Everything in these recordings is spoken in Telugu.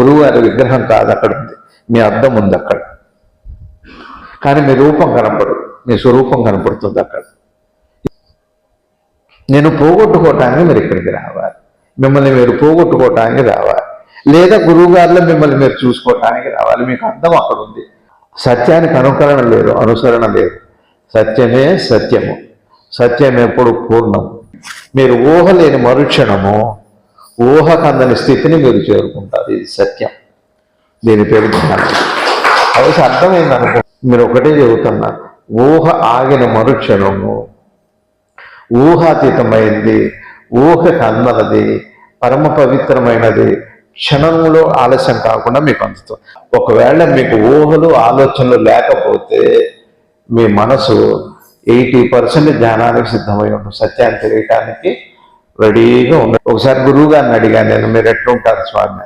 గురువు గారి విగ్రహం కాదు అక్కడ ఉంది. మీ అర్థం ఉంది అక్కడ. కానీ మీ రూపం కనపడదు మీ స్వరూపం కనపడుతుంది అక్కడ. నేను పోగొట్టుకోవటానికి మీరు ఇక్కడికి రావాలి. మిమ్మల్ని మీరు పోగొట్టుకోవటానికి రావాలి. లేదా గురువుగారిలో మిమ్మల్ని మీరు చూసుకోవటానికి రావాలి. మీకు అర్థం అక్కడ ఉంది. సత్యానికి అనుకరణ లేదు అనుసరణ లేదు. సత్యమే సత్యము. సత్యం ఎప్పుడు పూర్ణం మీరు ఊహ లేని మరుక్షణము ఊహ కందని స్థితిని మీరు చేరుకుంటారు. ఇది సత్యం. దీని పేరు జ్ఞానం. అవసరం అర్థమైంది అనుకో మీరు ఒకటే చెబుతున్నారు. ఊహ ఆగిన మరుక్షణము ఊహాతీతమైంది ఊహ కందనది పరమ పవిత్రమైనది క్షణంలో ఆలస్యం కాకుండా మీకు అందుతుంది. ఒకవేళ మీకు ఊహలు ఆలోచనలు లేకపోతే మీ మనసు ఎయిటీ పర్సెంట్ జ్ఞానానికి సిద్ధమై ఉంటుంది సత్యాన్ని తెలియటానికి రెడీగా ఉన్నాడు ఒకసారి గురువు గారిని అడిగాను నేను మీరు ఎట్లుంటారు స్వామి?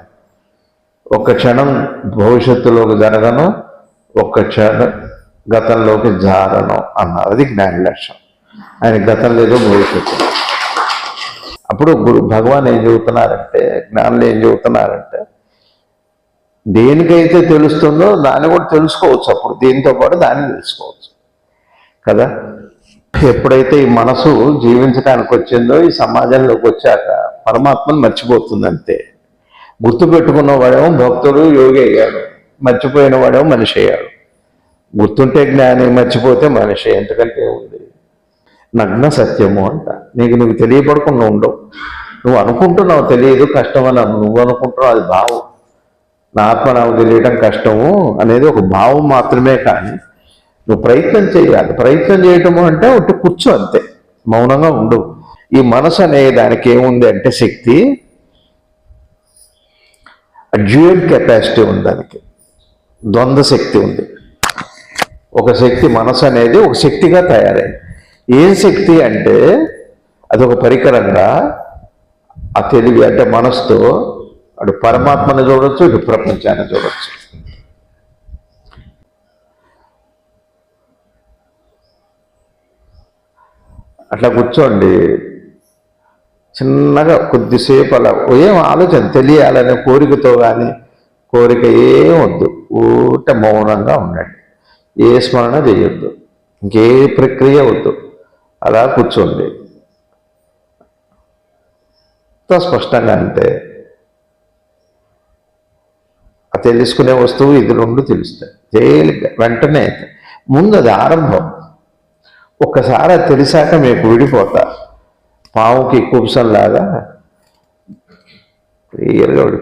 ఒక్క క్షణం భవిష్యత్తులోకి జరగను ఒక్క క్షణం గతంలోకి జారను అన్నారు. అది జ్ఞాని లక్ష్యం ఆయన గతం లేదు భవిష్యత్తు. అప్పుడు గురు భగవాన్ ఏం చెబుతున్నారంటే జ్ఞానులు ఏం చెబుతున్నారంటే దేనికైతే తెలుస్తుందో దాన్ని కూడా తెలుసుకోవచ్చు అప్పుడు. దీంతో పాటు దాన్ని తెలుసుకోవచ్చు. కదా? ఎప్పుడైతే ఈ మనసు జీవించడానికి వచ్చిందో ఈ సమాజంలోకి వచ్చాక పరమాత్మను మర్చిపోతుంది అంతే గుర్తుపెట్టుకున్న వాడేమో భక్తుడు యోగి అయ్యాడు. మర్చిపోయిన వాడేమో మనిషి అయ్యాడు. గుర్తుంటే జ్ఞాని మర్చిపోతే మనిషి ఎంతకంటే ఉంది. నగ్న సత్యము అంట. నీకు నీకు తెలియపడకుండా ఉండవు. నువ్వు అనుకుంటున్నావు తెలియదు కష్టం అని నువ్వు అనుకుంటున్నావు అది భావం. నా ఆత్మ నాకు తెలియటం కష్టము అనేది ఒక భావం మాత్రమే కానీ నువ్వు ప్రయత్నం చేయాలి ప్రయత్నం చేయటము అంటే ఒకటి కూర్చో అంతే. మౌనంగా ఉండు. ఈ మనసు అనే దానికి ఏముంది అంటే శక్తి? డ్యూయల్ కెపాసిటీ ఉంది దానికి. ద్వంద్వ శక్తి ఉంది. ఒక శక్తి మనసు అనేది ఒక శక్తిగా తయారైంది. ఏం శక్తి అంటే అది ఒక పరికరంగా ఆ తెలివి అంటే మనసుతో అటు పరమాత్మని చూడొచ్చు ఇటు ప్రపంచాన్ని చూడొచ్చు. అట్లా కూర్చోండి. చిన్నగా కొద్దిసేపు అలా ఏం ఆలోచన తెలియాలనే కోరికతో కానీ కోరిక ఏం వద్దు. ఊట మౌనంగా ఉండండి. ఏ స్మరణ చేయొద్దు. ఇంకే ప్రక్రియ వద్దు. అలా కూర్చోండి. ఎంతో స్పష్టంగా అంటే తెలుసుకునే వస్తువు ఇది రెండు తెలుస్తాయి. తేలిక వెంటనే ముందు అది ఆరంభం. ఒక్కసారి అది తెలిసాక మీకు విడిపోతా. పావుకి కుబుసంలాగా క్లియర్గా విడి